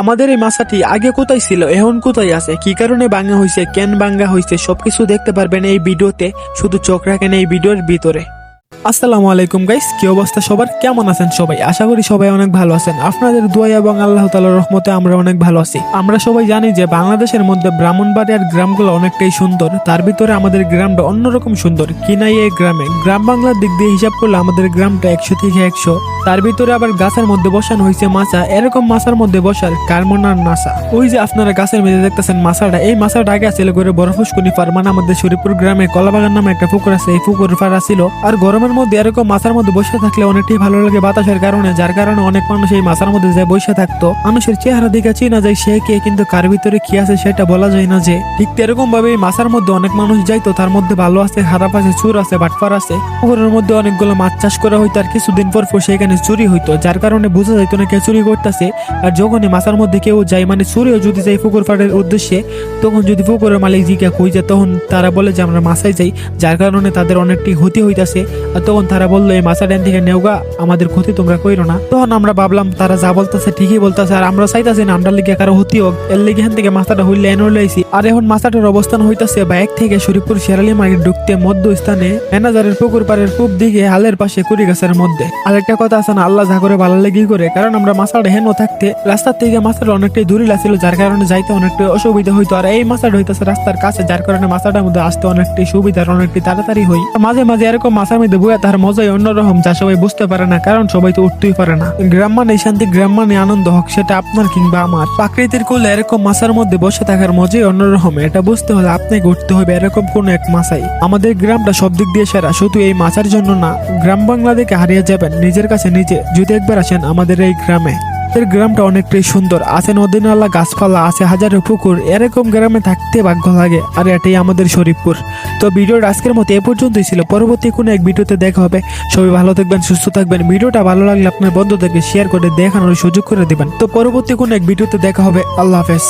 আমাদের এই মাসাটি আগে কোথায় ছিল, এখন কোথায় আছে, কি কারণে বাঙ্গা হয়েছে কেন বাঙ্গা হয়েছে সবকিছু দেখতে পারবেন এই ভিডিওতে। শুধু চোখ রাখেন এই ভিডিওর ভিতরে। আসসালামু আলাইকুম গাইস কি অবস্থা সবার? কেমন আছেন সবাই? আশা করি সবাই অনেক ভালো আছেন। আপনাদের দোয়া এবং আল্লাহ তাআলার রহমতে আমরা অনেক ভালো আছি। আমরা সবাই জানি যে বাংলাদেশের মধ্যে ব্রাহ্মণবাড়িয়ার গ্রামগুলো অনেকটাই সুন্দর। তার ভিতরে আমাদের গ্রামটা অন্যরকম সুন্দর। কি নাই এই গ্রামে? গ্রাম বাংলার দিক দিয়ে হিসাব করলে আমাদের গ্রামটা একশো থেকে একশো। তার ভিতরে আবার গাছের মধ্যে বসানো হয়েছে মাছা। এরকম মাছার মধ্যে বসার কারমনার নাসা ওই যে আপনারা গাছের মধ্যে দেখতেছেন মাছাটা। এই মাছাটা আগে ছিল করে বড় ফুসকুনি ফার্মান আমাদের শরীরপুর গ্রামে কলাবাগান নামে একটা পুকুর আছে। এই পুকুর ফাড়া ছিল। আর গরমের মধ্যে এরকম মাছার মধ্যে বসে থাকলে অনেকটাই ভালো লাগে বাতাসের কারণে, যার কারণে অনেক মানুষ এই মাছার মধ্যে যে বসে থাকতো। মানুষের চেহারা দেখে চিনা যায় সে কে, কিন্তু কার ভিতরে কি আছে সেটা বলা যায় না যে। ঠিক এরকম ভাবে এই মাছার মধ্যে অনেক মানুষ যাইতো, তার মধ্যে ভালো আছে, খারাপ আছে, চুর আছে বাটফার আছে। পুকুরের মধ্যে অনেকগুলো মাছ চাষ করা হইতো আর কিছুদিন পর পর সেখানে চুরি হইতো, যার কারণে বোঝা যাইতো না কে চুরি করতেছে। আর যখনই মাছার মধ্যে কেউ যায় মানে চুরিও যদি যায় পুকুর ফাটের উদ্দেশ্যে, তখন যদি পুকুরের মালিক জিজ্ঞা কই যায় তখন তারা বলে যে, আমরা মাছায় যাই। যার কারণে তাদের অনেকটি ক্ষতি হইতাছে। আর তখন তারা বলল, এই মাছা ড্যান থেকে নেওগা, আমাদের ক্ষতি তোমরা কইরো না। তখন আমরা ভাবলাম, তারা যা বলতেছে ঠিকই বলতেছে, আর আমরা চাইতাছি না, আমরা লিগে কারও হতি হোক। এর লিগে এখান থেকে মাথাটা হইলে এনে লইছি আর এখন মাথাটার অবস্থান হইতাছে বাইক থেকে শরীফপুর শেরালি মার্কেট ঢুকতে মধ্য স্থানে ম্যানেজারের পুকুর পাড়ের পূব দিকে হালের পাশে কুড়ি গাছের মধ্যে। আরেকটা কথা আছে না, আল্লাহ যা করে ভালো লেগে করে? কারণ আমরা মাছাটা হেন থাকতে, রাস্তার থেকে মাছাটা অনেকটাই দূরে ছিল, যার কারণে যাইতে অনেকটাই অসুবিধা হইতো। আর এই মাছাটা হইতাছে রাস্তার কাছে, যার কারণে মাছাটার মধ্যে আসতে অনেকটাই সুবিধা আর অনেকটাই তাড়াতাড়ি হই। মাঝে মাঝে এরকম মাছের মধ্যে বইয়া তার মজাই অন্যরকম যা সবাই বুঝতে পারে না, কারণ সবাই তো উঠতেই পারে না। গ্রাম মানে শান্তি, গ্রাম মানে আনন্দ হোক, সেটা আপনার কিংবা আমার। প্রাকৃতির কোলে এরকম মাসার মধ্যে বসে থাকার মজাই অন্যরকম এটা বুঝতে হলে আপনাকে উঠতে হবে এরকম কোন এক মাছাই। আমাদের গ্রামটা সব দিক দিয়ে সেরা, শুধু এই মাছার জন্য না। গ্রাম বাংলা থেকে হারিয়ে যাবেন, নিজের কাছে নিজে। যদি একবার আসেন আমাদের এই গ্রামে। আমাদের গ্রামটা অনেকটাই সুন্দর। আছে নদী নালা গাছপালা, আছে হাজারো পুকুর। এরকম গ্রামে থাকতে ভাগ্য লাগে, আর এটাই আমাদের শরীফপুর। তো ভিডিওটা আজকের মতো এ পর্যন্তই ছিল। পরবর্তী কোনো এক ভিডিওতে দেখা হবে। সবাই ভালো থাকবেন, সুস্থ থাকবেন। ভিডিওটা ভালো লাগলে আপনার বন্ধুদেরকে শেয়ার করে দেখানোর সুযোগ করে দেবেন। তো পরবর্তী কোনো এক ভিডিওতে দেখা হবে। আল্লাহ হাফেজ।